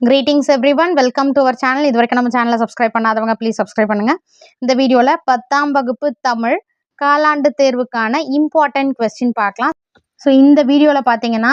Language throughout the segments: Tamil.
Greetings everyone welcome to our channel இது வரைக்கும் நம்ம சேனலை சப்ஸ்கிரைப் பண்ணாதவங்க ப்ளீஸ் சப்ஸ்கிரைப் பண்ணுங்கள் இந்த வீடியோவில் பத்தாம் வகுப்பு தமிழ் காலாண்டு தேர்வுக்கான இம்பார்ட்டன்ட் கொஸ்டின் பார்க்கலாம். ஸோ இந்த வீடியோவில் பார்த்தீங்கன்னா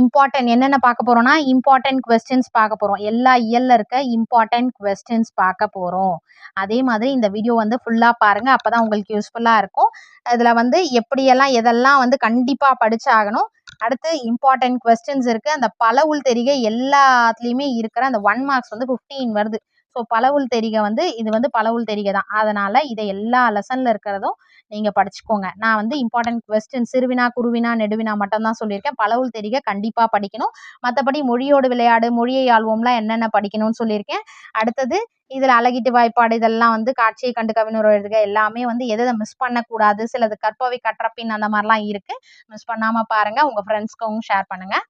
இம்பார்ட்டன்ட் என்னென்ன பார்க்க போகிறோம்னா இம்பார்ட்டன்ட் கொஸ்டின்ஸ் பார்க்க போகிறோம் எல்லா இயல்ல இருக்க இம்பார்ட்டன்ட் கொஸ்டின்ஸ் பார்க்க போகிறோம் அதே மாதிரி இந்த வீடியோ வந்து ஃபுல்லாக பாருங்கள் அப்போ தான் உங்களுக்கு யூஸ்ஃபுல்லாக இருக்கும். இதில் வந்து எப்படியெல்லாம் எதெல்லாம் வந்து கண்டிப்பாக படித்தாகணும் அடுத்து இம்பார்ட்டன்ட் கொஸ்டின்ஸ் இருக்குது அந்த பலவுள் தெரிக எல்லாத்துலேயுமே இருக்கிற அந்த ஒன் மார்க்ஸ் வந்து ஃபிஃப்டீன் வருது. ஸோ பலவுள் தெரிக வந்து இது வந்து பலவுள் தெரிக தான். அதனால் இதை எல்லா லெசனில் இருக்கிறதும் நீங்கள் படிச்சுக்கோங்க. நான் வந்து இம்பார்ட்டன்ட் கொஸ்டின் சிறுவினா குருவினா நெடுவினா மட்டும்தான் சொல்லியிருக்கேன். பலவுள் தெரிக கண்டிப்பாக படிக்கணும். மற்றபடி மொழியோடு விளையாடு மொழியை ஆள்வோம்லாம் என்னென்ன படிக்கணும்னு சொல்லியிருக்கேன். அடுத்தது இதில் அழகிட்டு வாய்ப்பாடு இதெல்லாம் வந்து காட்சியை கண்டு கவினுரை எழுதுக எல்லாமே வந்து எதை எதை மிஸ் பண்ணக்கூடாது சிலது கற்பவை கற்றப்பின் அந்த மாதிரிலாம் இருக்குது மிஸ் பண்ணாமல் பாருங்கள் உங்கள் ஃப்ரெண்ட்ஸ்க்கும் ஷேர் பண்ணுங்கள்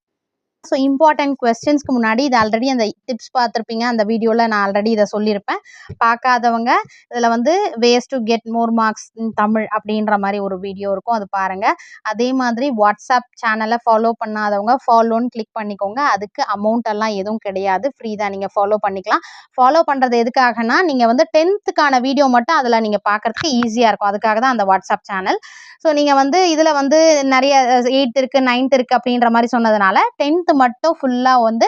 ஸோ இம்பார்ட்டன்ட் கொஸ்டின்ஸ்க்கு முன்னாடி இது ஆல்ரெடி அந்த டிப்ஸ் பார்த்துருப்பீங்க. அந்த வீடியோவில் நான் ஆல்ரெடி இதை சொல்லியிருப்பேன். பார்க்காதவங்க இதில் வந்து ways to get more marks in Tamil அப்படின்ற மாதிரி ஒரு வீடியோ இருக்கும். அது பாருங்கள் அதே மாதிரி வாட்ஸ்அப் சேனலை ஃபாலோ பண்ணாதவங்க ஃபாலோன்னு கிளிக் பண்ணிக்கோங்க. அதுக்கு அமௌண்ட் எல்லாம் எதுவும் கிடையாது. ஃப்ரீ தான். நீங்கள் ஃபாலோ பண்ணிக்கலாம். ஃபாலோ பண்ணுறது எதுக்காகனா நீங்கள் வந்து டென்த்துக்கான வீடியோ மட்டும் அதில் நீங்கள் பார்க்குறதுக்கு ஈஸியாக இருக்கும். அதுக்காக தான் அந்த வாட்ஸ்அப் சேனல் ஸோ நீங்கள் வந்து இதில் வந்து நிறைய எயித் இருக்குது நைன்த் இருக்குது அப்படின்ற மாதிரி சொன்னதுனால டென்த்து மட்டும் ஃபுல்லாக வந்து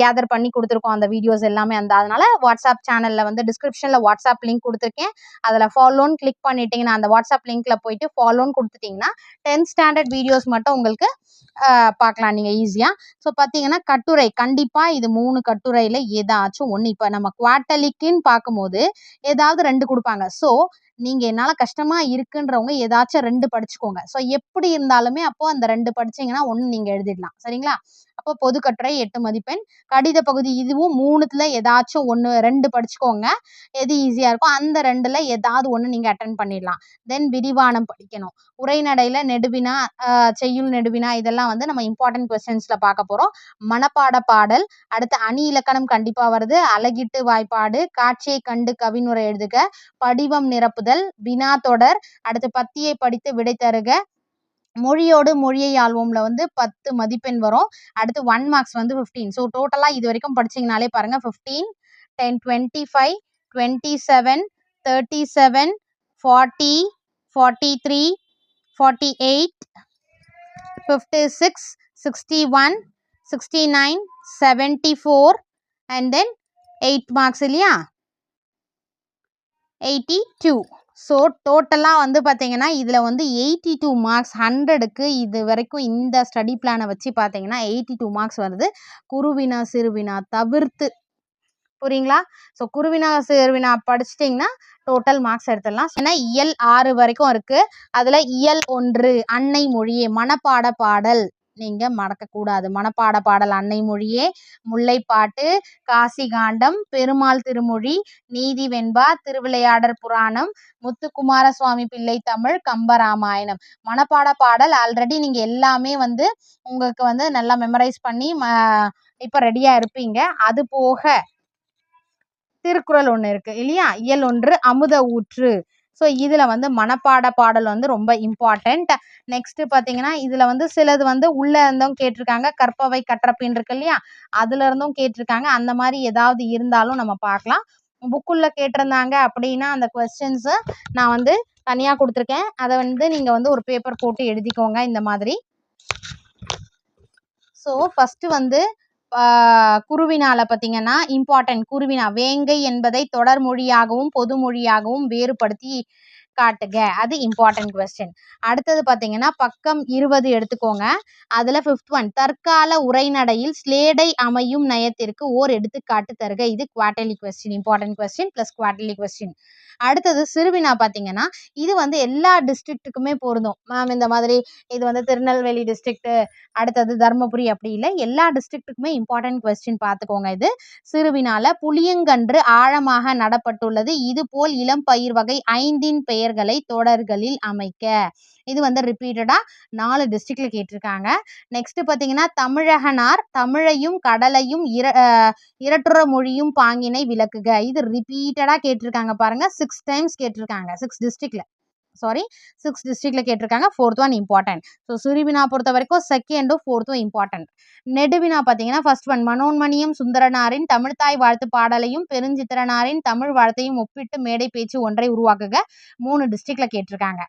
கேதர் பண்ணி கொடுத்துருக்கோம் அந்த வீடியோஸ் எல்லாமே அந்த அதனால் வாட்ஸ்அப் சேனலில் வந்து டிஸ்கிரிப்ஷனில் வாட்ஸ்அப் லிங்க் கொடுத்துருக்கேன். அதில் ஃபாலோன்னு கிளிக் பண்ணிட்டீங்கன்னா அந்த வாட்ஸ்அப் லிங்க்கில் போயிட்டு ஃபாலோன்னு கொடுத்துட்டிங்கன்னா டென்த் ஸ்டாண்டர்ட் வீடியோஸ் மட்டும் உங்களுக்கு பார்க்கலாம் நீங்கள் ஈஸியாக ஸோ பார்த்தீங்கன்னா கட்டுரை கண்டிப்பாக இது மூணு கட்டுரையில் ஏதாச்சும் ஒன்று இப்போ நம்ம குவார்ட்டலிக்குன்னு பார்க்கும்போது ஏதாவது ரெண்டு கொடுப்பாங்க. ஸோ நீங்கள் என்னால் கஷ்டமாக இருக்குன்றவங்க ஏதாச்சும் ரெண்டு படிச்சுக்கோங்க. ஸோ எப்படி இருந்தாலுமே அப்போ அந்த ரெண்டு படிச்சீங்கன்னா ஒன்று நீங்கள் எழுதிடலாம். சரிங்களா? அப்போ பொதுக்கட்டுரை எட்டு மதிப்பெண். கடித பகுதி இதுவும் மூணுத்துல ஏதாச்சும் ஒன்று ரெண்டு படிச்சுக்கோங்க. எது ஈஸியாக இருக்கோ அந்த ரெண்டில் ஏதாவது ஒன்று நீங்கள் அட்டன் பண்ணிடலாம். தென் விரிவானம் படிக்கணும். உரைநடையில் நெடுவினா செய்யுள் நெடுவினா இதெல்லாம் வந்து நம்ம இம்பார்ட்டன்ட் கொஸ்டின்ஸில் பார்க்க போகிறோம் மனப்பாட பாடல். அடுத்து அணி இலக்கணம் கண்டிப்பாக வருது. அழகிட்டு வாய்ப்பாடு. காட்சியை கண்டு கவினுரை எழுதுக. படிவம் நிரப்புதல். வினா தொடர். அடுத்து பத்தியை படித்து விடை தருக. மொழியோடு மொழியை ஆள்வோம்ல வந்து பத்து மதிப்பெண் வரும். அடுத்து ஒன் மார்க்ஸ் வந்து ஃபிஃப்டீன் ஸோ டோட்டலாக இது வரைக்கும் படிச்சிங்கனாலே பாருங்க fifteen ten twenty five twenty seven thirty seven forty forty three forty eight fifty six sixty one sixty nine seventy four and then eight marks இல்லையா? எயிட்டி டூ ஸோ டோட்டலாக வந்து பார்த்தீங்கன்னா இதில் வந்து எயிட்டி டூ மார்க்ஸ் ஹண்ட்ரடுக்கு இது வரைக்கும் இந்த ஸ்டடி பிளானை வச்சு பார்த்தீங்கன்னா எயிட்டி டூ மார்க்ஸ் வருது. குருவினா சிறுவினா தவிர்த்து. புரியுங்களா? ஸோ குருவினா சிறுவினா படிச்சிட்டிங்கன்னா டோட்டல் மார்க்ஸ் எடுத்துடலாம். ஏன்னா இயல் ஆறு வரைக்கும் இருக்குது அதில் இயல் ஒன்று அன்னை மொழியே மனப்பாட பாடல். நீங்கள் மறக்கக்கூடாது. மனப்பாட பாடல் அன்னை மொழியே முல்லைப்பாட்டு காசிகாண்டம் பெருமாள் திருமொழி நீதி வெண்பா திருவிளையாடற் புராணம் முத்துக்குமார சுவாமி பிள்ளை தமிழ் கம்பராமாயணம் மனப்பாட பாடல் ஆல்ரெடி நீங்கள் எல்லாமே வந்து உங்களுக்கு வந்து நல்லா மெமரைஸ் பண்ணி ம இப்போ ரெடியாக இருப்பீங்க. அது போக திருக்குறள் ஒன்று இருக்குது இல்லையா? இயல் ஒன்று அமுத ஊற்று. ஸோ இதில் வந்து மனப்பாட பாடல் வந்து ரொம்ப இம்பார்ட்டண்ட் நெக்ஸ்ட்டு பார்த்தீங்கன்னா இதில் வந்து சிலது வந்து உள்ளே இருந்தும் கேட்டிருக்காங்க. கற்பவை கற்றப்பின் இருக்கு இல்லையா? அதுல இருந்தும் கேட்டிருக்காங்க. அந்த மாதிரி ஏதாவது இருந்தாலும் நம்ம பார்க்கலாம். புக்குள்ள கேட்டிருந்தாங்க அப்படின்னா அந்த கொஸ்டின்ஸை நான் வந்து தனியாக கொடுத்துருக்கேன். அதை வந்து நீங்கள் வந்து ஒரு பேப்பர் போட்டு எழுதிக்கோங்க இந்த மாதிரி. ஸோ ஃபஸ்ட்டு வந்து குருவினால பார்த்தீங்கன்னா இம்பார்ட்டன்ட் குருவினா வேங்கை என்பதை தொடர் மொழியாகவும் பொது மொழியாகவும் வேறுபடுத்தி காட்டுக அது இம்பார்ட்டன்ட் கொஸ்டின் அடுத்தது பார்த்தீங்கன்னா பக்கம் இருபது எடுத்துக்கோங்க. அதில் ஃபிஃப்த் ஒன் தற்கால உரைநடையில் ஸ்லேடை அமையும் நயத்திற்கு ஓர் எடுத்துக்காட்டு தருக. இது quarterly question important question plus quarterly question அடுத்தது சிறுவினா பார்த்தீங்கன்னா இது வந்து எல்லா டிஸ்ட்ரிக்ட்டுக்குமே பொருந்தும். மேம் இந்த மாதிரி இது வந்து திருநெல்வேலி டிஸ்ட்ரிக்ட்டு அடுத்தது தருமபுரி அப்படி இல்லை. எல்லா டிஸ்ட்ரிக்ட்டுக்குமே இம்பார்ட்டன்ட் கொஸ்டின் பார்த்துக்கோங்க இது. சிறுவினால புளியங்கன்று ஆழமாக நடப்பட்டுள்ளது. இது போல் இளம் பயிர் வகை ஐந்தின் பெயர் பெயர்களை தொடர்களில் அமைக்க. இது வந்து ரிப்பீட்டடாக நாலு டிஸ்ட்ரிக்டில் கேட்டிருக்காங்க. நெக்ஸ்ட் பார்த்தீங்கன்னா தமிழகனார் தமிழையும் கடலையும் இர இரட்டுற மொழியும் பாங்கினை விளக்குக. இது ரிப்பீட்டடாக கேட்டிருக்காங்க பாருங்க. சிக்ஸ் டைம்ஸ் கேட்டிருக்காங்க. சிக்ஸ் டிஸ்ட்ரிக்டில் சாரி சிக்ஸ் டிஸ்ட்ரிக்டில் கேட்டிருக்காங்க. ஃபோர்த் ஒன் இம்பார்ட்டன்ட் ஸோ சுரிவினா பொறுத்த வரைக்கும் செகண்டும் ஃபோர்த்தும் இம்பார்ட்டன்ட் நெடுவினா பார்த்தீங்கன்னா ஃபர்ஸ்ட் ஒன் மனோன்மணியம் சுந்தரனாரின் தமிழ்தாய் வாழ்த்து பாடலையும் பெருஞ்சித்திரனாரின் தமிழ் வாழ்த்தையும் ஒப்பிட்டு மேடை பேச்சு ஒன்றை உருவாக்குக. மூணு டிஸ்ட்ரிக்டில் கேட்டிருக்காங்க.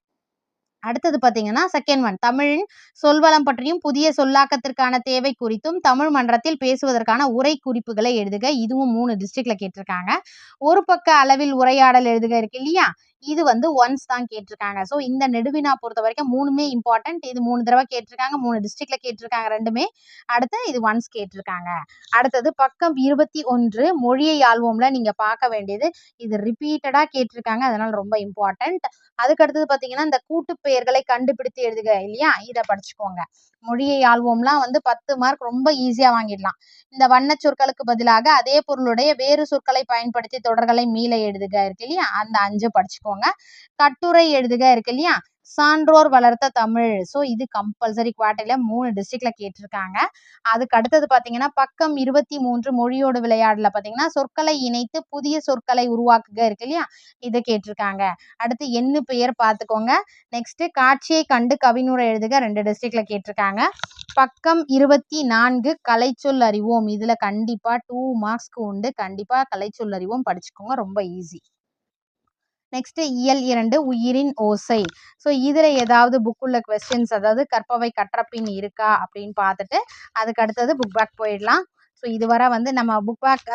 அடுத்தது பார்த்தீங்கன்னா செகண்ட் ஒன் தமிழின் சொல்வளம் பற்றியும் புதிய சொல்லாக்கத்திற்கான தேவை குறித்தும் தமிழ் மன்றத்தில் பேசுவதற்கான உரை குறிப்புகளை எழுதுக. இதுவும் மூணு டிஸ்ட்ரிக்ட்ல கேட்டிருக்காங்க. ஒரு பக்க அளவில் உரையாடல் எழுதுக இருக்கு இல்லையா? இது வந்து ஒன்ஸ் தான் கேட்டிருக்காங்க. ஸோ இந்த நெடுவினா பொறுத்த வரைக்கும் மூணுமே இம்பார்ட்டன்ட் இது மூணு தடவை கேட்டிருக்காங்க மூணு டிஸ்ட்ரிக்ட்ல கேட்டிருக்காங்க ரெண்டுமே. அடுத்து இது ஒன்ஸ் கேட்டிருக்காங்க. அடுத்தது பக்கம் இருபத்தி ஒன்று மொழியை ஆள்வோம்ல நீங்க பார்க்க வேண்டியது. இது ரிப்பீட்டடா கேட்டிருக்காங்க அதனால ரொம்ப இம்பார்ட்டன்ட் அதுக்கு அடுத்தது பார்த்தீங்கன்னா இந்த கூட்டு பெயர்களை கண்டுபிடித்து எழுதுக இல்லையா? இதை படிச்சுக்கோங்க. மொழியை ஆள்வோம்லாம் வந்து பத்து மார்க் ரொம்ப ஈஸியா வாங்கிடலாம். இந்த வண்ண சொற்களுக்கு பதிலாக அதே பொருளுடைய வேறு சொற்களை பயன்படுத்தி தொடர்களை மீள எழுதுக இருக்கு இல்லையா? அந்த அஞ்சு படிச்சுக்கோங்க. கட்டுரை எழுதுக இருக்கு இல்லையா? சான்றோர் வளர்த்த தமிழ். ஸோ இது கம்பல்சரி குவார்டர்ல மூணு டிஸ்ட்ரிக்ட்ல கேட்டிருக்காங்க. அதுக்கு அடுத்தது பார்த்தீங்கன்னா பக்கம் இருபத்தி மூன்று மொழியோடு விளையாடல பார்த்தீங்கன்னா சொற்களை இணைத்து புதிய சொற்களை உருவாக்குக இருக்கு இல்லையா? இதை கேட்டிருக்காங்க. அடுத்து எண்ணு பெயர் பார்த்துக்கோங்க. நெக்ஸ்ட் காட்சியை கண்டு கவினுரை எழுதுக ரெண்டு டிஸ்ட்ரிக்ட்ல கேட்டிருக்காங்க. பக்கம் இருபத்தி நான்கு கலைச்சொல் அறிவோம். இதுல கண்டிப்பா டூ மார்க்ஸ்க்கு உண்டு. கண்டிப்பா கலைச்சொல் அறிவோம். படிச்சுக்கோங்க. ரொம்ப ஈஸி நெக்ஸ்ட் இயல் இரண்டு உயிரின் ஓசை. ஸோ இதில் ஏதாவது புக்குள்ள கொஸ்டின்ஸ் அதாவது கற்பவை கற்றப்பின் இருக்கா அப்படின்னு பார்த்துட்டு அதுக்கு அடுத்தது புக் பேக் போயிடலாம். ஸோ இதுவரை வந்து நம்ம புக் பேக்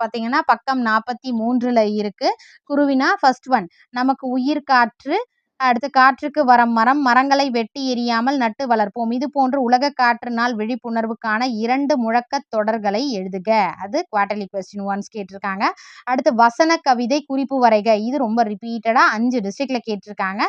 பார்த்தீங்கன்னா பக்கம் நாற்பத்தி மூன்றில் இருக்குது குருவினா ஃபர்ஸ்ட் ஒன் நமக்கு உயிர் காற்று அடுத்து காற்றுக்கு வரம் மரம் மரங்களை வெட்டி எறியாமல் நட்டு வளர்ப்போம். இது போன்று உலக காற்று நாள் விழிப்புணர்வுக்கான இரண்டு முழக்க தொடர்களை எழுதுக. அது குவார்டர்லி கொஸ்டின் ஒன்ஸ் கேட்டிருக்காங்க. அடுத்து வசன கவிதை குறிப்பு வரைக. இது ரொம்ப ரிப்பீட்டடாக அஞ்சு டிஸ்ட்ரிக்ட்ல கேட்டிருக்காங்க.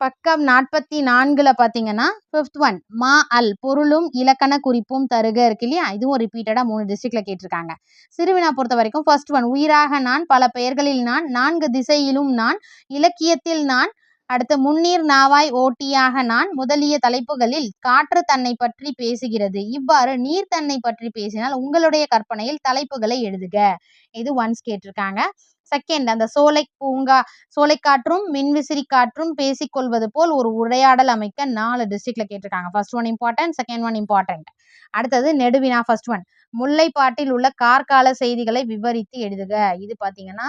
பக்கம் நாற்பத்தி நான்குல பார்த்தீங்கன்னா ஃபிஃப்த் ஒன் மா அல் பொருளும் இலக்கண குறிப்பும் தருக இருக்கு இல்லையா? இதுவும் ரிப்பீட்டடாக மூணு டிஸ்ட்ரிக்ட்ல கேட்டிருக்காங்க. சிறுவினா பொறுத்த வரைக்கும் ஃபர்ஸ்ட் ஒன் உயிராக நான் பல பெயர்களில் நான் நான்கு திசையிலும் நான் இலக்கியத்தில் நான் அடுத்து முன்னீர் நாவாய் ஓட்டியாக நான் முதலிய தலைப்புகளில் காற்று தன்னை பற்றி பேசுகிறது. இவ்வாறு நீர் தன்னை பற்றி பேசினால் உங்களுடைய கற்பனையில் தலைப்புகளை எழுதுக. இது ஒன்ஸ் கேட்டிருக்காங்க. செகண்ட் அந்த சோலை பூங்கா சோலைக்காற்றும் மின்விசிறி காற்றும் பேசிக்கொள்வது போல் ஒரு உரையாடல் அமைக்க நாலு டிஸ்ட்ரிக்ட்ல கேட்டிருக்காங்க. First one important second one important அடுத்தது நெடுவினா ஃபர்ஸ்ட் ஒன் முல்லைப்பாட்டில் உள்ள கார்கால செய்திகளை விவரித்து எழுதுக. இது பார்த்தீங்கன்னா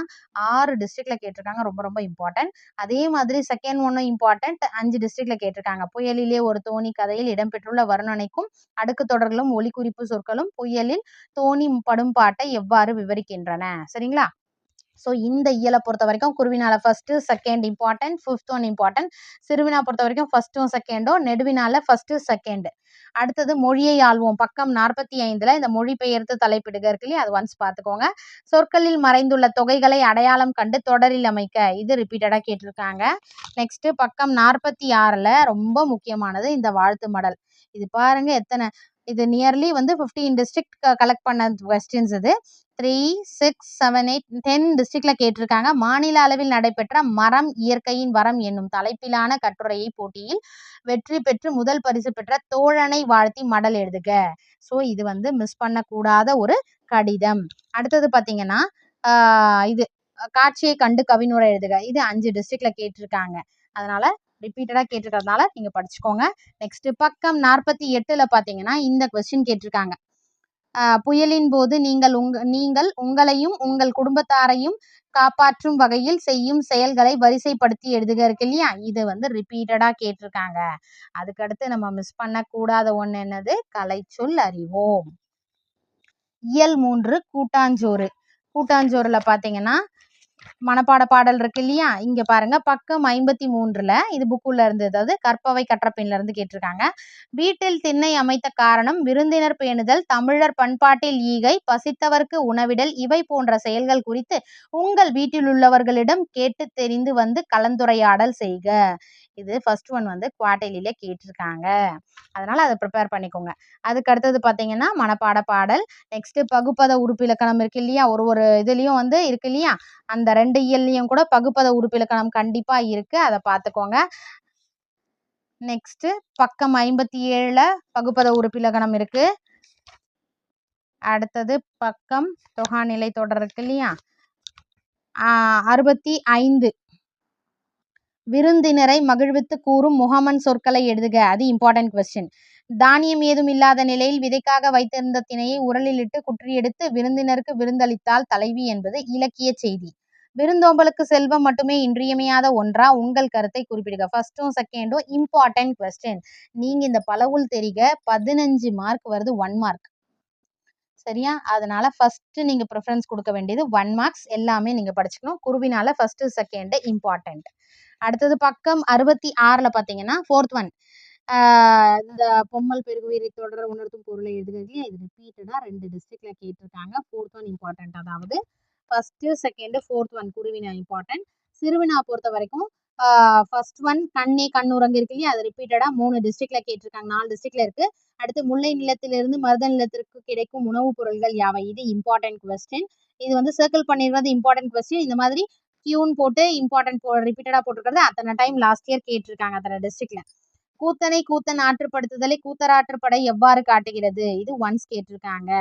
ஆறு டிஸ்ட்ரிக்ட்ல கேட்டிருக்காங்க. ரொம்ப ரொம்ப இம்பார்ட்டன்ட் அதே மாதிரி செகண்ட் ஒன்னும் இம்பார்ட்டன்ட் அஞ்சு டிஸ்ட்ரிக்ட்ல கேட்டிருக்காங்க. புயலிலே ஒரு தோணி கதையில் இடம்பெற்றுள்ள வர்ணனைக்கும் அடுக்கு தொடர்களும் ஒலிக்குறிப்பு சொற்களும் புயலில் தோணி படும் பாட்டை எவ்வாறு விவரிக்கின்றன? சரிங்களா? ஸோ இந்த இயலை பொறுத்த வரைக்கும் குருவினால first second important fifth one important சிறுவினா பொறுத்த வரைக்கும் ஃபர்ஸ்ட்டும் செகண்டும் நெடுவினால ஃபர்ஸ்ட்டு செகண்டு அடுத்தது மொழியை ஆள்வோம். பக்கம் நாற்பத்தி ஐந்தில் இந்த மொழிபெயர்த்து தலைப்பிடுக இருக்கு இல்லையா? அது ஒன்ஸ் பார்த்துக்கோங்க. சொற்களில் மறைந்துள்ள தொகைகளை அடையாளம் கண்டு தொடரில் அமைக்க. இது ரிப்பீட்டடாக கேட்டிருக்காங்க. நெக்ஸ்ட் பக்கம் நாற்பத்தி ஆறில் ரொம்ப முக்கியமானது இந்த வாழ்த்து மடல். இது பாருங்க எத்தனை இது நியர்லி வந்து ஃபிஃப்டீன் டிஸ்ட்ரிக்ட் கலெக்ட் பண்ண கொஸ்டின்ஸ் இது. Three six seven eight ten டிஸ்ட்ரிக்ட்ல கேட்டிருக்காங்க. மாநில அளவில் நடைபெற்ற மரம் இயற்கையின் வரம் என்னும் தலைப்பிலான கட்டுரையை போட்டியில் வெற்றி பெற்று முதல் பரிசு பெற்ற தோழனை வாழ்த்தி மடல் எழுதுக. ஸோ இது வந்து மிஸ் பண்ணக்கூடாத ஒரு கடிதம். அடுத்தது பார்த்தீங்கன்னா இது காட்சியை கண்டு கவினுரை எழுதுக. இது அஞ்சு டிஸ்ட்ரிக்ட்ல கேட்டிருக்காங்க. அதனால ரிப்பீட்டடாக கேட்டிருக்கிறதுனால நீங்க படிச்சுக்கோங்க. நெக்ஸ்ட் பக்கம் நாற்பத்தி எட்டுல பார்த்தீங்கன்னா இந்த கொஸ்டின் கேட்டிருக்காங்க. புயலின் போது நீங்கள் உங்க நீங்கள் உங்களையும் உங்கள் குடும்பத்தாரையும் காப்பாற்றும் வகையில் செய்யும் செயல்களை வரிசைப்படுத்தி எழுதுக இருக்கு இல்லையா? இது வந்து ரிப்பீட்டடா கேட்டிருக்காங்க. அதுக்கடுத்து நம்ம மிஸ் பண்ணக்கூடாத ஒன்று என்னது? கலைச்சொல் அறிவோம். இயல் மூன்று கூட்டாஞ்சோறு. கூட்டாஞ்சோறுல பார்த்தீங்கன்னா மனப்பாட பாடல் இருக்கு இல்லையா? இங்க பாருங்க. பக்கம் ஐம்பத்தி மூன்றுல இது புக்குள்ள இருந்து அதாவது கற்பவை கற்றப்பின்ல இருந்து கேட்டிருக்காங்க. வீட்டில் திண்ணை அமைத்த காரணம் விருந்தினர் பேணுதல் தமிழர் பண்பாட்டில் ஈகை பசித்தவர்க்கு உணவிடல் இவை போன்ற செயல்கள் குறித்து உங்கள் வீட்டில் உள்ளவர்களிடம் கேட்டு தெரிந்து வந்து கலந்துரையாடல் செய்க. இது ஃபர்ஸ்ட் ஒன் வந்து குவார்டர்லியில கேட்டிருக்காங்க. அதனால அதை ப்ரிப்பேர் பண்ணிக்கோங்க. அதுக்கு அடுத்தது பார்த்தீங்கன்னா மனப்பாட பாடல். நெக்ஸ்ட் பகுப்பத உறுப்பிலக்கணம் இருக்கு இல்லையா? ஒரு ஒரு இதுலயும் வந்து இருக்கு இல்லையா? அந்த ரெண்டு இயல்லையும் கூட பகுப்பத உறுப்பிலக்கணம் கண்டிப்பா இருக்கு. அதை பார்த்துக்கோங்க நெக்ஸ்ட் பக்கம் ஐம்பத்தி ஏழுல பகுப்பத உறுப்பிலக்கணம் இருக்கு. அடுத்தது பக்கம் தொகாநிலை தொடர் இருக்கு இல்லையா? அறுபத்தி ஐந்து விருந்தினரை மகிழ்வித்து கூறும் முகமன் சொற்களை எழுதுக. அது இம்பார்ட்டன்ட் கொஸ்டின் தானியம் ஏதும் இல்லாத நிலையில் விதைக்காக வைத்திருந்த திணையை உரலிலிட்டு குற்றியெடுத்து விருந்தினருக்கு விருந்தளித்தால் தலைவி என்பது இலக்கிய செய்தி. விருந்தோம்பலுக்கு செல்வம் மட்டுமே இன்றியமையாத ஒன்றா உங்கள் கருத்தை குறிப்பிடுக. ஃபர்ஸ்ட்டும் செகண்டும் இம்பார்ட்டன்ட் கொஸ்டின் நீங்க இந்த பலவுள் தெரிக. பதினஞ்சு மார்க் வருது ஒன் மார்க் சரியா? அதனால ஃபர்ஸ்ட் நீங்க ப்ரிஃபரன்ஸ் கொடுக்க வேண்டியது ஒன் மார்க்ஸ் எல்லாமே நீங்க படிச்சுக்கணும். குருவினால ஃபர்ஸ்ட் செகண்ட் இம்பார்ட்டன்ட் அடுத்தது பக்கம் அறுபத்தி ஆறுல பாத்தீங்கன்னா ஃபோர்த் ஒன் இந்த பொம்மல் பெருகுவீரை தொடர உணர்த்தும் பொருளை எழுதுகிறதுல இது ரிப்பீட்டடாக ரெண்டு டிஸ்ட்ரிக்டில் கேட்டிருக்காங்க. ஃபோர்த் ஒன் இம்பார்ட்டன்ட் அதாவது ஃபர்ஸ்ட் செகண்ட் ஃபோர்த் ஒன் குருவினா இம்பார்ட்டன்ட் சிறுவினா பொறுத்த வரைக்கும் ஃபர்ஸ்ட் ஒன் கண்ணே கண்ணுரங்கு இருக்கு இல்லையா? அது ரிப்பீட்டடா மூணு டிஸ்ட்ரிக்ட்ல கேட்டிருக்காங்க. நாலு டிஸ்ட்ரிக்ட்ல இருக்கு. அடுத்து முல்லை நிலத்திலிருந்து மருத நிலத்திற்கு கிடைக்கும் உணவுப் பொருள்கள் யாவை? இது இம்பார்ட்டன்ட் கொஸ்டின் இது வந்து சர்க்கிள் பண்ணிடுறது இம்பார்ட்டன்ட் கொஸ்டின் இந்த மாதிரி கியூன் போட்டு இம்பார்ட்டன்ட் போ ரிப்பீட்டடா போட்டிருக்கிறது அத்தனை டைம் லாஸ்ட் இயர் கேட்டிருக்காங்க அத்தனை டிஸ்ட்ரிக்ட்ல கூத்தனை கூத்தன் ஆற்றுப்படுத்துதலை கூத்தராற்றுப்படை எவ்வாறு காட்டுகிறது? இது ஒன்ஸ் கேட்டிருக்காங்க.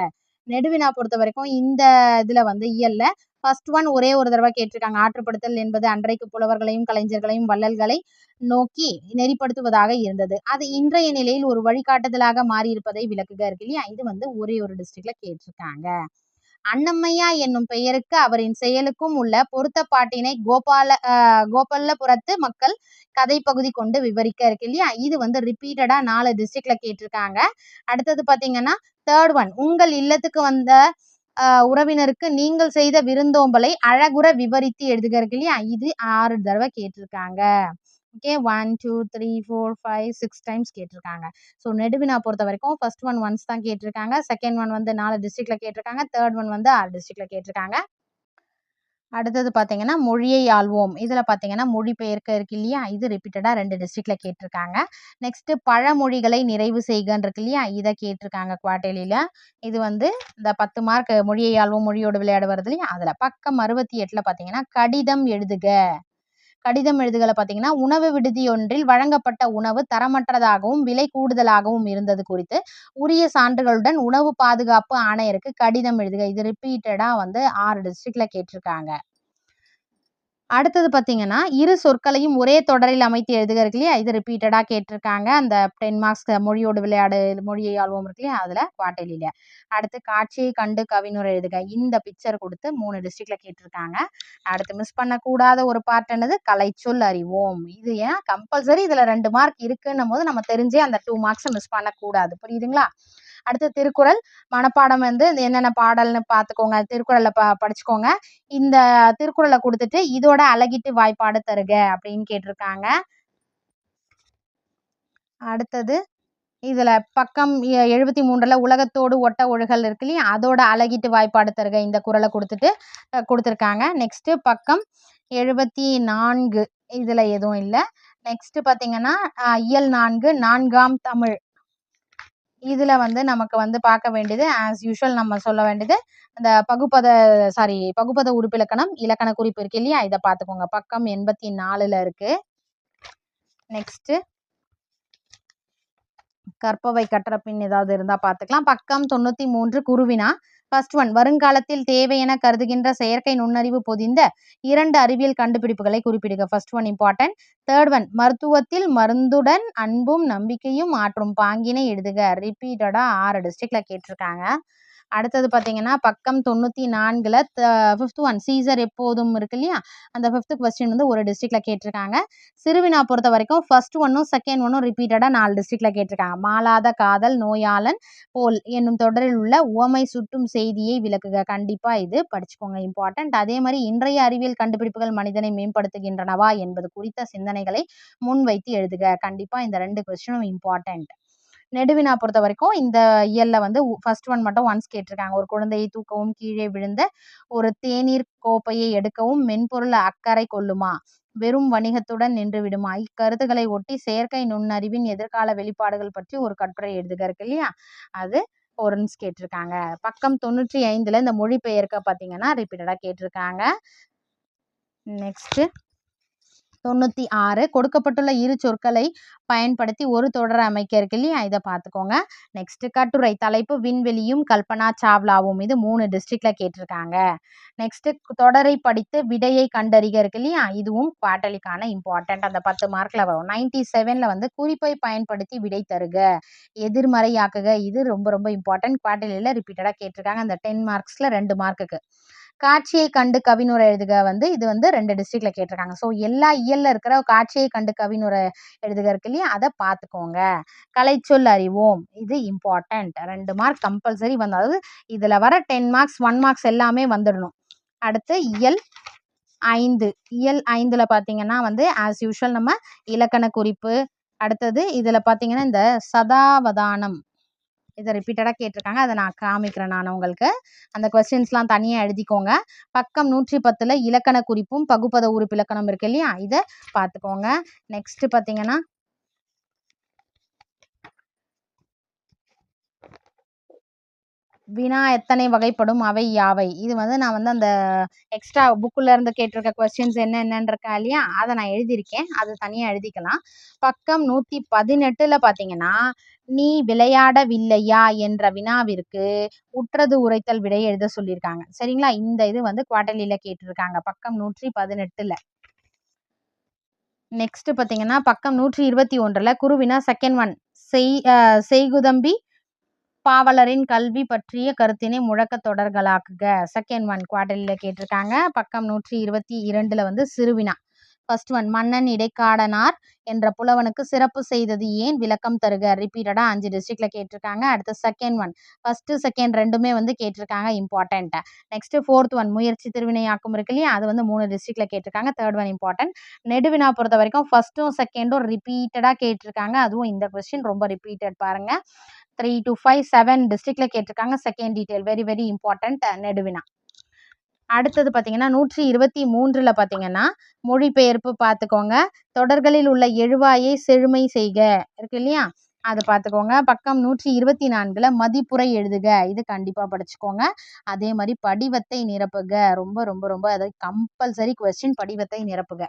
நெடுவினா பொறுத்த வரைக்கும் இந்த இதுல வந்து இயல்ல. ஃபர்ஸ்ட் ஒன் ஒரே ஒரு தடவை கேட்டிருக்காங்க. ஆற்றுப்படுத்தல் என்பது அன்றைக்கு புலவர்களையும் கலைஞர்களையும் வள்ளல்களை நோக்கி நெறிப்படுத்துவதாக இருந்தது. அது இன்றைய நிலையில் ஒரு வழிகாட்டுதலாக மாறி இருப்பதை விளக்குக இருக்கு இல்லையா? இது வந்து ஒரே ஒரு டிஸ்ட்ரிக்ட்ல கேட்டிருக்காங்க. அன்னம்மையா என்னும் பெயருக்கு அவரின் செயலுக்கும் உள்ள பொருத்தப்பாட்டினை கோபால ஆஹ் கோபல்லபுரத்து மக்கள் கதை பகுதி கொண்டு விவரிக்க இருக்கு இல்லையா? இது வந்து ரிப்பீட்டடா நாலு டிஸ்ட்ரிக்ட்ல கேட்டிருக்காங்க. அடுத்தது பாத்தீங்கன்னா தேர்ட் ஒன் உங்கள் இல்லத்துக்கு வந்த ஆஹ் உறவினருக்கு நீங்கள் செய்த விருந்தோம்பலை அழகுற விவரித்து எழுதுக இருக்கு இல்லையா? இது ஆறு தடவை கேட்டிருக்காங்க. Okay. One two three four five six times கேட்டிருக்காங்க. ஸோ நெடுவினா பொறுத்த வரைக்கும் ஃபர்ஸ்ட் ஒன் ஒன்ஸ் தான் கேட்டிருக்காங்க. செகண்ட் ஒன் வந்து நாலு டிஸ்ட்ரிக்ட்ல கேட்டிருக்காங்க. தேர்ட் ஒன் வந்து ஆறு டிஸ்ட்ரிக்ட்ல கேட்டிருக்காங்க. அடுத்தது பார்த்தீங்கன்னா மொழியை ஆள்வோம். இதில் பார்த்தீங்கன்னா மொழிபெயர்க்க இருக்கு இல்லையா? இது ரிப்பீட்டடாக ரெண்டு டிஸ்ட்ரிக்ட்ல கேட்டிருக்காங்க. நெக்ஸ்ட்டு பழமொழிகளை நிறைவு செய்கன்னு இருக்கு இல்லையா? இதை கேட்டிருக்காங்க குவாட்டலியில் இது வந்து இந்த பத்து மார்க் மொழியை ஆள்வோம் மொழியோடு விளையாட வருது இல்லையா? அதில் பக்கம் அறுபத்தி எட்டில் பார்த்தீங்கன்னா கடிதம் எழுதுக. கடிதம் எழுதுகளை பார்த்தீங்கன்னா உணவு விடுதி ஒன்றில் வழங்கப்பட்ட உணவு தரமற்றதாகவும் விலை கூடுதலாகவும் இருந்தது குறித்து உரிய சான்றுகளுடன் உணவு பாதுகாப்பு ஆணையருக்கு கடிதம் எழுதுக. இது ரிப்பீட்டடாக வந்து ஆறு டிஸ்ட்ரிக்டில் கேட்டிருக்காங்க. அடுத்தது பார்த்தீங்கன்னா இரு சொற்களையும் ஒரே தொடரில் அமைத்து எழுதுக இருக்கு இல்லையா? இது ரிப்பீட்டடாக கேட்டிருக்காங்க. அந்த டென் மார்க்ஸ் மொழியோடு விளையாடு மொழியை ஆழ்வோம் இருக்கு இல்லையா? அதில் குவார்டர்லியில் அடுத்து காட்சியை கண்டு கவிஞர் எழுதுக. இந்த பிக்சர் கொடுத்து மூணு டிஸ்ட்ரிக்டில் கேட்டிருக்காங்க. அடுத்து மிஸ் பண்ணக்கூடாத ஒரு பார்ட் என்னது? கலைச்சொல் அறிவோம். இது ஏன்? கம்பல்சரி இதில் ரெண்டு மார்க் இருக்குன்னும் போது நம்ம தெரிஞ்சே அந்த டூ மார்க்ஸை மிஸ் பண்ணக்கூடாது. புரியுதுங்களா? அடுத்து திருக்குறள். மனப்பாடம் வந்து இந்த என்னென்ன பாடல்னு பார்த்துக்கோங்க திருக்குறளில் ப படிச்சுக்கோங்க. இந்த திருக்குறளை கொடுத்துட்டு இதோட அழகிட்டு வாய்ப்பாடு தருக அப்படின்னு கேட்டிருக்காங்க. அடுத்தது இதில் பக்கம் எ- எழுபத்தி மூன்றில் உலகத்தோடு ஒட்ட ஒழுகல் இருக்கு இல்லையா? அதோட அழகிட்டு வாய்ப்பாடு தருக இந்த குறளை கொடுத்துட்டு கொடுத்துருக்காங்க. நெக்ஸ்ட்டு பக்கம் எழுபத்தி நான்கு. இதில் எதுவும் இல்லை. நெக்ஸ்ட்டு பார்த்தீங்கன்னா இயல் நான்கு நான்காம் தமிழ். இதில் வந்து நமக்கு வந்து பார்க்க வேண்டியது ஆஸ் யூஷுவல் நம்ம சொல்ல வேண்டியது அந்த பகுப்பத சாரி பகுப்பத உறுப்பிலக்கணம் இலக்கண குறிப்பு இருக்கு இல்லையா? இதை பார்த்துக்கோங்க. பக்கம் எண்பத்தி நாலில் இருக்குது நெக்ஸ்ட்டு கற்பவை கற்ற பின் ஏதாவது இருந்தா பார்த்துக்கலாம். பக்கம் தொண்ணூத்தி மூன்று குருவினா ஃபர்ஸ்ட் ஒன் வருங்காலத்தில் தேவை என கருதுகின்ற செயற்கை நுண்ணறிவு பொதிந்த இரண்டு அறிவியல் கண்டுபிடிப்புகளை குறிப்பிடுக. First one important third one மருத்துவத்தில் மருந்துடன் அன்பும் நம்பிக்கையும் ஆற்றும் பாங்கினை எழுதுக. ரிப்பீட்டடா ஆறு டிஸ்ட்ரிக்ட்ல கேட்டிருக்காங்க. அடுத்தது பார்த்தீங்கன்னா பக்கம் தொண்ணூற்றி நான்கில் ஃபிஃப்த் ஒன் சீசர் எப்போதும் இருக்கு இல்லையா? அந்த ஃபிஃப்த்து கொஸ்டின் வந்து ஒரு டிஸ்ட்ரிக்டில் கேட்டிருக்காங்க. சிறுவினா பொறுத்த வரைக்கும் ஃபர்ஸ்ட் ஒன்றும் செகண்ட் ஒன்றும் ரிப்பீட்டடாக நாலு டிஸ்ட்ரிக்டில் கேட்டிருக்காங்க. மாலாத காதல் நோயாளன் போல் என்னும் தொடரில் உள்ள உவமை சுட்டும் செய்தியை விளக்குக. கண்டிப்பாக இது படிச்சுக்கோங்க. இம்பார்ட்டன்ட் அதே மாதிரி இன்றைய அறிவியல் கண்டுபிடிப்புகள் மனிதனை மேம்படுத்துகின்றனவா என்பது குறித்த சிந்தனைகளை முன்வைத்து எழுதுக. கண்டிப்பாக இந்த ரெண்டு கொஸ்டினும் இம்பார்ட்டன்ட் நெடுவினா பொறுத்த வரைக்கும் இந்த இயல்ல வந்து ஃபர்ஸ்ட் ஒன் மட்டும் ஒன்ஸ் கேட்டிருக்காங்க. ஒரு குழந்தையை தூக்கவும் கீழே விழுந்த ஒரு தேநீர் கோப்பையை எடுக்கவும் மென்பொருள் அக்கறை கொள்ளுமா? வெறும் வணிகத்துடன் நின்று விடுமா? இக்கருத்துக்களை ஒட்டி செயற்கை நுண்ணறிவின் எதிர்கால வெளிப்பாடுகள் பற்றி ஒரு கட்டுரை எழுதுக இருக்கு இல்லையா? அது ஒருன்ஸ் கேட்டிருக்காங்க. பக்கம் தொண்ணூற்றி ஐந்துல இந்த மொழிபெயர்க்க பார்த்தீங்கன்னா ரிப்பீட்டடாக கேட்டிருக்காங்க. நெக்ஸ்ட்டு தொண்ணூற்றி ஆறு கொடுக்கப்பட்டுள்ள இரு சொற்களை பயன்படுத்தி ஒரு தொடரை அமைக்க இருக்கு இல்லையா? இதை பார்த்துக்கோங்க. நெக்ஸ்ட் கட்டுரை தலைப்பு விண்வெளியும் கல்பனா சாவ்லாவும் இது மூணு டிஸ்ட்ரிக்ட்ல கேட்டிருக்காங்க. நெக்ஸ்ட் தொடரை படித்து விடையை கண்டறிக இருக்கு இல்லையா? இதுவும் குவார்டலிக்கான இம்பார்ட்டன்ட் அந்த பத்து மார்க்ல வரும். நைன்டி செவன்ல வந்து குறிப்பை பயன்படுத்தி விடை தருக. எதிர்மறையாக்குக. இது ரொம்ப ரொம்ப இம்பார்ட்டன்ட் குவார்டலியில் ரிப்பீட்டடாக கேட்டிருக்காங்க. அந்த டென் மார்க்ஸில் ரெண்டு மார்க்குக்கு காட்சியை கண்டு கவினுரை எழுதுக வந்து இது வந்து ரெண்டு டிஸ்ட்ரிக்ட்ல கேட்டிருக்காங்க. ஸோ எல்லா இயல்ல இருக்கிற காட்சியை கண்டு கவினுரை எழுதுக இருக்கு இல்லையா? அதை பார்த்துக்கோங்க. கலைச்சொல் அறிவோம். இது இம்பார்ட்டன்ட் ரெண்டு மார்க் கம்பல்சரி வந்து அதாவது இதில் வர டென் மார்க்ஸ் ஒன் மார்க்ஸ் எல்லாமே வந்துடணும். அடுத்து இயல் ஐந்து. இயல் ஐந்தில் பார்த்தீங்கன்னா வந்து ஆஸ் யூஷுவல் நம்ம இலக்கண குறிப்பு. அடுத்தது இதில் பார்த்தீங்கன்னா இந்த சதாவதானம். இதை ரிப்பீட்டடாக கேட்டிருக்காங்க. அதை நான் காமிக்கிறேன் நான் உங்களுக்கு. அந்த கொஸ்டின்ஸ்லாம் தனியாக எழுதிக்கோங்க. பக்கம் நூற்றி பத்தில் இலக்கண குறிப்பும் பகுப்பத உறுப்பு இலக்கணம் இருக்கு இல்லையா? இதை பார்த்துக்கோங்க. நெக்ஸ்ட்டு பார்த்தீங்கன்னா வினா எத்தனை வகைப்படும்? அவை யாவை? இது வந்து நான் வந்து அந்த எக்ஸ்ட்ரா புக்கில் இருந்து கேட்டிருக்க கொஸ்டின்ஸ் என்னென்னன்றக்கா இல்லையா? அதை நான் எழுதியிருக்கேன். அது தனியாக எழுதிக்கலாம். பக்கம் நூற்றி பதினெட்டில் பார்த்தீங்கன்னா நீ விளையாடவில்லையா? என்ற வினாவிற்கு உற்றது உரைத்தல் விடை எழுத சொல்லியிருக்காங்க. சரிங்களா? இந்த இது வந்து குவார்டர்லியில் கேட்டிருக்காங்க. பக்கம் நூற்றி பதினெட்டில் நெக்ஸ்ட் பார்த்தீங்கன்னா பக்கம் நூற்றி இருபத்தி ஒன்றில் குருவினா செகண்ட் ஒன் செய் செய்குதம்பி பாவலரின் கல்வி பற்றிய கருத்தினை முழக்க தொடர்களாக்குக. செகண்ட் ஒன் குவார்டர்லியில் கேட்டிருக்காங்க. பக்கம் நூற்றி இருபத்தி இரண்டில் வந்து சிறுவினா. ஃபர்ஸ்ட் ஒன் மன்னன் இடைக்காடனார் என்ற புலவனுக்கு சிறப்பு செய்தது ஏன் விளக்கம் தருக. ரிப்பீட்டடாக அஞ்சு டிஸ்ட்ரிக்டில் கேட்டிருக்காங்க. அடுத்து செகண்ட் ஒன் ஃபஸ்ட்டு செகண்ட் ரெண்டுமே வந்து கேட்டிருக்காங்க இம்பார்ட்டண்ட்டு நெக்ஸ்ட்டு ஃபோர்த் ஒன் முயற்சி திருவினையாக்கும் இருக்கு இல்லையா? அது வந்து மூணு டிஸ்ட்ரிக்டில் கேட்டிருக்காங்க. தேர்ட் ஒன் இம்பார்ட்டன்ட் நெடுவினா பொறுத்த வரைக்கும் ஃபஸ்ட்டும் செகண்டும் ரிப்பீட்டடாக கேட்டிருக்காங்க. அதுவும் இந்த கொஸ்டின் ரொம்ப ரிப்பீட்டட் பாருங்கள் த்ரீ டு ஃபைவ் செவன் டிஸ்ட்ரிக்டில் கேட்டிருக்காங்க. Second detail very very important நெடுவினா. அடுத்தது பார்த்தீங்கன்னா நூற்றி இருபத்தி மூன்றில் பார்த்தீங்கன்னா மொழிபெயர்ப்பு பார்த்துக்கோங்க தொடர்களில் உள்ள எழுவாயை செழுமை செய்க. இருக்கு இல்லையா? அது பார்த்துக்கோங்க பக்கம் நூற்றி இருபத்தி நான்கில் மதிப்புரை எழுதுக. இது கண்டிப்பாக படிச்சுக்கோங்க. அதே மாதிரி படிவத்தை நிரப்புக. ரொம்ப ரொம்ப ரொம்ப அதாவது கம்பல்சரி கொஸ்டின் படிவத்தை நிரப்புக.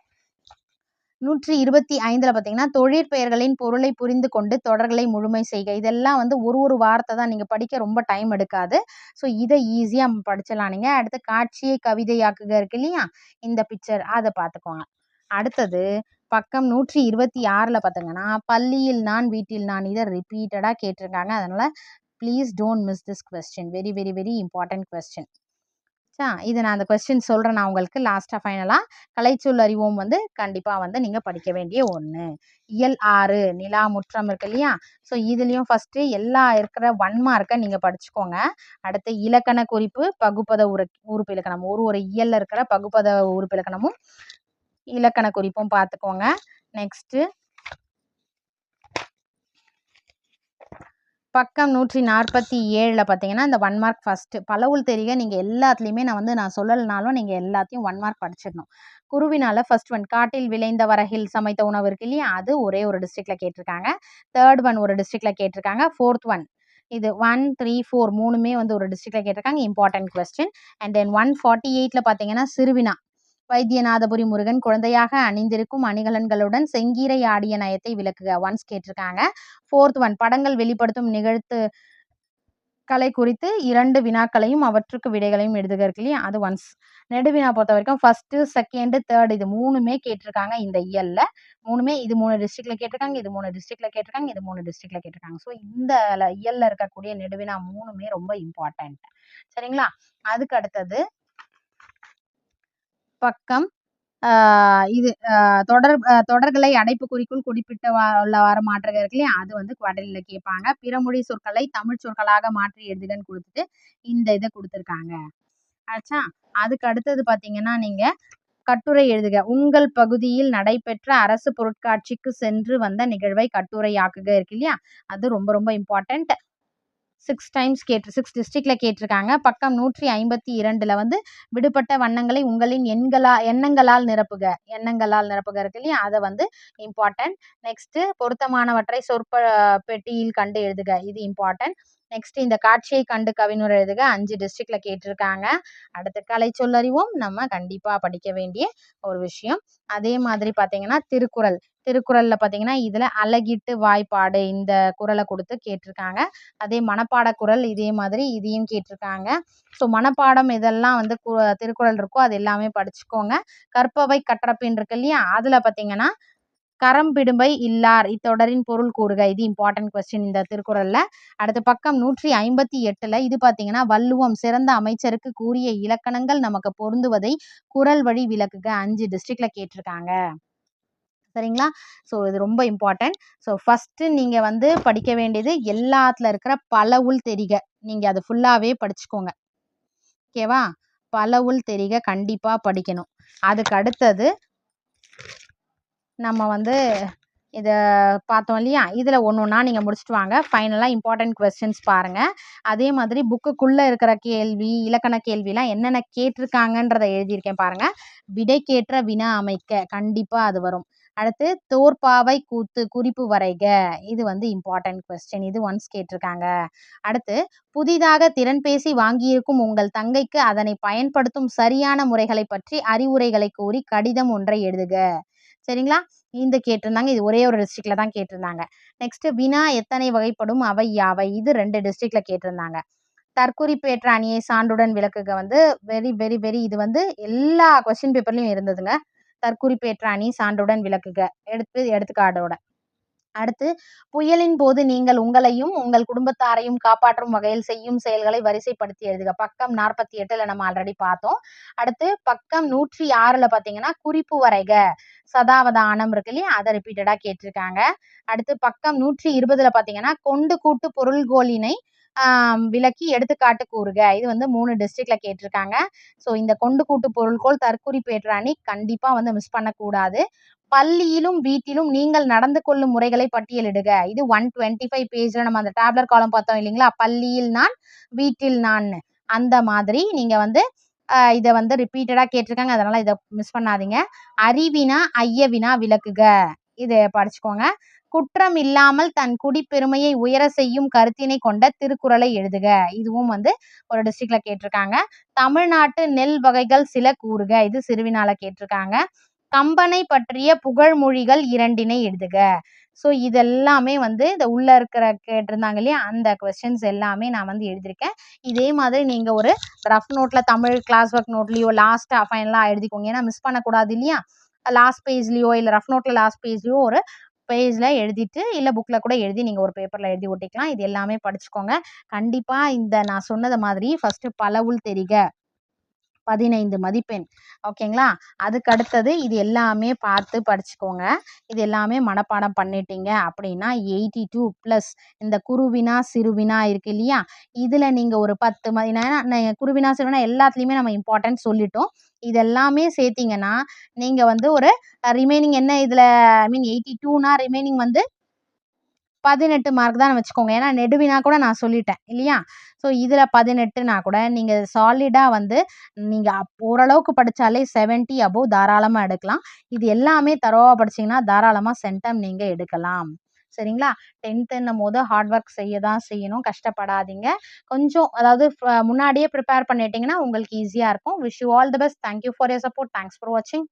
நூற்றி இருபத்தி ஐந்தில் பார்த்தீங்கன்னா தொழிற்பெயர்களின் பொருளை புரிந்து கொண்டு தொடர்களை முழுமை செய்க. இதெல்லாம் வந்து ஒரு ஒரு வார்த்தை தான் நீங்கள் படிக்க ரொம்ப டைம் எடுக்காது. ஸோ இதை ஈஸியாக படிச்சிடலாம் நீங்கள் அடுத்து காட்சியை கவிதையாக்குக இருக்கு இல்லையா? இந்த பிக்சர் அதை பார்த்துக்கோங்க அடுத்தது பக்கம் நூற்றி இருபத்தி ஆறில் பார்த்தீங்கன்னா பள்ளியில் நான் வீட்டில் நான் இதை ரிப்பீட்டடாக கேட்டிருக்காங்க. அதனால் please don't miss this question very very very important question சா இது நான் அந்த கொஸ்டின் சொல்கிறேன் நான் உங்களுக்கு லாஸ்ட்டாக ஃபைனலாக கலைச்சொல் அறிவோம் வந்து கண்டிப்பாக வந்து நீங்கள் படிக்க வேண்டிய ஒன்று இயல் ஆறு நிலா முற்றம் இருக்கு இல்லையா? ஸோ இதுலேயும் ஃபஸ்ட்டு எல்லா இருக்கிற ஒன் மார்க்கை நீங்கள் படிச்சுக்கோங்க. அடுத்து இலக்கண குறிப்பு பகுப்பத உரு உறுப்பு இலக்கணம் ஒரு ஒரு இயலில் இருக்கிற பகுப்பத உறுப்பு இலக்கணமும் இலக்கண குறிப்பும் பார்த்துக்கோங்க. நெக்ஸ்ட்டு பக்கம் நூற்றி நாற்பத்தி ஏழில் பார்த்தீங்கன்னா இந்த ஒன் மார்க் ஃபஸ்ட்டு பலவுள் தெரிய நீங்கள் எல்லாத்துலேயுமே நான் வந்து நான் சொல்லலைனாலும் நீங்கள் எல்லாத்தையும் ஒன் மார்க் படிச்சிடணும். குருவினால ஃபர்ஸ்ட் ஒன் காட்டில் விளைந்த வரகில் சமைத்த உணவு இருக்கு இல்லையா? அது ஒரே ஒரு டிஸ்ட்ரிக்டில் கேட்டிருக்காங்க. தேர்ட் ஒன் ஒரு டிஸ்ட்ரிக்டில் கேட்டிருக்காங்க. ஃபோர்த் ஒன் இது ஒன் த்ரீ ஃபோர் மூணுமே வந்து ஒரு டிஸ்ட்ரிக்டில் கேட்டிருக்காங்க. Important question and then one forty எயிட்டில் பார்த்தீங்கன்னா சிறுவினா. வைத்தியநாதபுரி முருகன் குழந்தையாக அணிந்திருக்கும் அணிகலன்களுடன் செங்கீரை ஆடிய நயத்தை விளக்குக. ஒன்ஸ் கேட்டிருக்காங்க. ஃபோர்த் ஒன் படங்கள் வெளிப்படுத்தும் நிகழ்த்து கலை குறித்து இரண்டு வினாக்களையும் அவற்றுக்கு விடைகளையும் எழுதுக இருக்கு இல்லையா? அது ஒன்ஸ் நெடுவினா பொறுத்த வரைக்கும் ஃபர்ஸ்ட் செகண்ட் தேர்ட் இது மூணுமே கேட்டிருக்காங்க இந்த இயல்ல. மூணுமே இது மூணு டிஸ்ட்ரிக்ட்ல கேட்டிருக்காங்க இது மூணு டிஸ்ட்ரிக்ட்ல கேட்டிருக்காங்க இது மூணு டிஸ்ட்ரிக்ட்ல கேட்டிருக்காங்க. ஸோ இந்த இயல்ல இருக்கக்கூடிய நெடுவினா மூணுமே ரொம்ப இம்பார்ட்டன்ட் சரிங்களா? அதுக்கு அடுத்தது பக்கம் இது தொடர் தொடர்களை அடைப்புக்குறிக்குள் குறிப்பிட்ட உள்ள மாற்றுக இருக்கு இல்லையா? அது வந்து குவார்டர்லியில் கேட்பாங்க. பிறமொழி சொற்களை தமிழ் சொற்களாக மாற்றி எழுதுகன்னு கொடுத்துட்டு இந்த இதை கொடுத்துருக்காங்க. ஆச்சா? அதுக்கு அடுத்தது பார்த்தீங்கன்னா நீங்கள் கட்டுரை எழுதுக. உங்கள் பகுதியில் நடைபெற்ற அரசு பொருட்காட்சிக்கு சென்று வந்த நிகழ்வை கட்டுரையாக்குக இருக்கு இல்லையா? அது ரொம்ப ரொம்ப இம்பார்ட்டன்ட் சிக்ஸ் டைம்ஸ் கேட்டு சிக்ஸ் டிஸ்ட்ரிக்டில் கேட்டிருக்காங்க. பக்கம் நூற்றி ஐம்பத்தி இரண்டில் வந்து விடுபட்ட வண்ணங்களை உங்களின் எண்களா எண்ணங்களால் நிரப்புக. எண்ணங்களால் நிரப்புக இருக்கு இல்லையா? அதை வந்து இம்பார்ட்டன்ட் நெக்ஸ்ட்டு பொருத்தமானவற்றை சொற்ப பெட்டியில் கண்டு எழுதுக. இது இம்பார்ட்டன்ட் நெக்ஸ்ட் இந்த காட்சியை கண்டு கவிஞர் எழுதுக அஞ்சு டிஸ்ட்ரிக்ட்ல கேட்டிருக்காங்க. அடுத்த கலை சொல்லறிவோம் நம்ம கண்டிப்பாக படிக்க வேண்டிய ஒரு விஷயம். அதே மாதிரி பார்த்தீங்கன்னா திருக்குறள். திருக்குறளில் பார்த்தீங்கன்னா இதில் அழகிட்டு வாய்ப்பாடு இந்த குறளை கொடுத்து கேட்டிருக்காங்க. அதே மனப்பாட குறள் இதே மாதிரி இதையும் கேட்டிருக்காங்க. ஸோ மனப்பாடம் இதெல்லாம் வந்து கு திருக்குறள் இருக்கோ அது எல்லாமே படிச்சுக்கோங்க. கற்பவை கற்றப்பின் இருக்கு இல்லையா? அதில் பார்த்தீங்கன்னா கரம்பிடும்பை இல்லார். இத்தொடரின் பொருள் கூறுக. இது இம்பார்ட்டன்ட் கொஸ்டின் இந்த திருக்குறளில். அடுத்த பக்கம் நூற்றி ஐம்பத்தி எட்டில் இது பார்த்தீங்கன்னா வள்ளுவம் சிறந்த அமைச்சருக்கு கூறிய இலக்கணங்கள் நமக்கு பொருந்துவதை குறள் வழி விளக்குக அஞ்சு டிஸ்ட்ரிக்ட்ல கேட்டிருக்காங்க. சரிங்களா? ஸோ இது ரொம்ப இம்பார்ட்டன்ட் ஸோ ஃபஸ்ட்டு நீங்கள் வந்து படிக்க வேண்டியது எல்லாத்துல இருக்கிற பலவுள் தெரிக. நீங்கள் அது ஃபுல்லாகவே படிச்சுக்கோங்க. ஓகேவா பலவுள் தெரிக கண்டிப்பாக படிக்கணும். அதுக்கு அடுத்தது நம்ம வந்து இதை பார்த்தோம் இல்லையா? இதில் ஒன்று ஒன்றா நீங்கள் முடிச்சுட்டு வாங்க. ஃபைனலாக இம்பார்ட்டன்ட் கொஸ்டின்ஸ் பாருங்கள் அதே மாதிரி புக்குக்குள்ளே இருக்கிற கேள்வி இலக்கண கேள்விலாம் என்னென்ன கேட்டிருக்காங்கன்றதை எழுதியிருக்கேன் பாருங்கள் விடைக்கேற்ற வினா அமைக்க கண்டிப்பாக அது வரும். அடுத்து தோற்பாவை கூத்து குறிப்பு வரைக. இது வந்து இம்பார்ட்டன்ட் கொஸ்டின் இது ஒன்ஸ் கேட்டிருக்காங்க. அடுத்து புதிதாக திறன் பேசி வாங்கியிருக்கும் உங்கள் தங்கைக்கு அதனை பயன்படுத்தும் சரியான முறைகளை பற்றி அறிவுரைகளை கூறி கடிதம் ஒன்றை எழுதுக. சரிங்களா? இந்த கேட்டிருந்தாங்க. இது ஒரே ஒரு டிஸ்ட்ரிக்ட்ல தான் கேட்டிருந்தாங்க. நெக்ஸ்ட் வினா எத்தனை வகைப்படும்? அவை யாவை? இது ரெண்டு டிஸ்ட்ரிக்ட்ல கேட்டிருந்தாங்க. தற்குறிப்பேற்ற அணியை சான்றுடன் விளக்குக வந்து வெரி வெரி வெரி இது வந்து எல்லா கொஸ்டின் பேப்பர்லையும் இருந்ததுங்க. தற்குறிப்பேற்ற அணி சான்றுடன் விளக்குக. எடுத்து எடுத்துக்காட்டோட அடுத்து புயலின் போது நீங்கள் உங்களையும் உங்கள் குடும்பத்தாரையும் காப்பாற்றும் வகையில் செய்யும் செயல்களை வரிசைப்படுத்தி எழுதுக. பக்கம் நாற்பத்தி எட்டுல நம்ம ஆல்ரெடி பார்த்தோம். அடுத்து பக்கம் நூற்றி ஆறுல பாத்தீங்கன்னா குறிப்பு வரைக. சதாவதானம் இருக்கு இல்லையா? அதை ரிப்பீட்டடா கேட்டிருக்காங்க. அடுத்து பக்கம் நூற்றி இருபதுல பாத்தீங்கன்னா கொண்டு கூட்டு பொருள்கோளினை விளக்கி எடுத்துக்காட்டு கூறுக. இது வந்து மூணு டிஸ்ட்ரிக்ட்ல கேட்டிருக்காங்க. ஸோ இந்த கொண்டு கூட்டு பொருள்கோள் தற்குறிப்பேற்ற அணி கண்டிப்பா வந்து மிஸ் பண்ணக்கூடாது. பள்ளியிலும் வீட்டிலும் நீங்கள் நடந்து கொள்ளும் முறைகளை பட்டியலிடுக. இது ஒன் டுவெண்ட்டி ஃபைவ் பேஜ்ல நம்ம அந்த டேப்லெட் காலம் பார்த்தோம் இல்லைங்களா? பள்ளியில் நான் வீட்டில் நான். அந்த மாதிரி நீங்க வந்து இதை வந்து ரிப்பீட்டடாக கேட்டிருக்காங்க. அதனால இதை மிஸ் பண்ணாதீங்க. அறிவினா ஐயவினா விளக்குக. இதை படிச்சுக்கோங்க. குற்றம் இல்லாமல் தன் குடிப்பெருமையை உயர செய்யும் கருத்தினை கொண்ட திருக்குறளை எழுதுக. இதுவும் வந்து ஒரு டிஸ்ட்ரிக்ட்ல கேட்டிருக்காங்க. தமிழ்நாட்டு நெல் வகைகள் சில கூறுக. இது சிறுவினால கேட்டிருக்காங்க. கம்பனை பற்றிய புகழ்மொழிகள் இரண்டினை எழுதுக. ஸோ இதெல்லாமே வந்து இந்த உள்ள இருக்கிற கேட்டிருந்தாங்க இல்லையா? அந்த கொஸ்டின்ஸ் எல்லாமே நான் வந்து எழுதியிருக்கேன். இதே மாதிரி நீங்க ஒரு ரஃப் நோட்ல தமிழ் கிளாஸ் ஒர்க் நோட்லயோ லாஸ்ட் ஃபைனலாக எழுதிக்கோங்க. ஏன்னா மிஸ் பண்ணக்கூடாது இல்லையா? லாஸ்ட் பேஜ்லயோ இல்லை ரஃப் நோட்ல லாஸ்ட் பேஜ்லயோ ஒரு பேஜில் எழுதிட்டு இல்லை புக்கில் கூட எழுதி நீங்கள் ஒரு பேப்பரில் எழுதி ஒட்டிக்கலாம். இது எல்லாமே படிச்சுக்கோங்க. கண்டிப்பாக இந்த நான் சொன்னது மாதிரி ஃபஸ்ட்டு பலவுள் தெரிக. பதினைந்து மதிப்பெண். ஓகேங்களா? அதுக்கு அடுத்தது இது எல்லாமே பார்த்து படிச்சுக்கோங்க. இது எல்லாமே மனப்பாடம் பண்ணிட்டீங்க அப்படின்னா எயிட்டி டூ ப்ளஸ் இந்த குருவினா சிறுவினா இருக்கு இல்லையா? இதில் நீங்கள் ஒரு பத்து மதி குருவினா சிறுவினா எல்லாத்துலேயுமே நம்ம இம்பார்ட்டன்ட் சொல்லிட்டோம். இது எல்லாமே சேர்த்திங்கன்னா நீங்கள் வந்து ஒரு ரிமைனிங் என்ன இதில் ஐ மீன் எயிட்டி டூனா ரிமைனிங் வந்து பதினெட்டு மார்க் தான் வச்சுக்கோங்க. ஏன்னா நெடுவினா கூட நான் சொல்லிட்டேன் இல்லையா? ஸோ இதில் பதினெட்டுனா கூட நீங்கள் சாலிடாக வந்து நீங்கள் ஓரளவுக்கு படித்தாலே செவன்ட்டி அபோவ் தாராளமாக எடுக்கலாம். இது எல்லாமே தரோவாக படிச்சிங்கன்னா தாராளமாக சென்டம் நீங்கள் எடுக்கலாம். சரிங்களா? டென்த்துன்னும் போது ஹார்ட் ஒர்க் செய்ய தான் செய்யணும். கஷ்டப்படாதீங்க. கொஞ்சம் அதாவது முன்னாடியே ப்ரிப்பேர் பண்ணிட்டீங்கன்னா உங்களுக்கு ஈஸியாக இருக்கும். Wish you all the best thank you for your support thanks for வாட்சிங்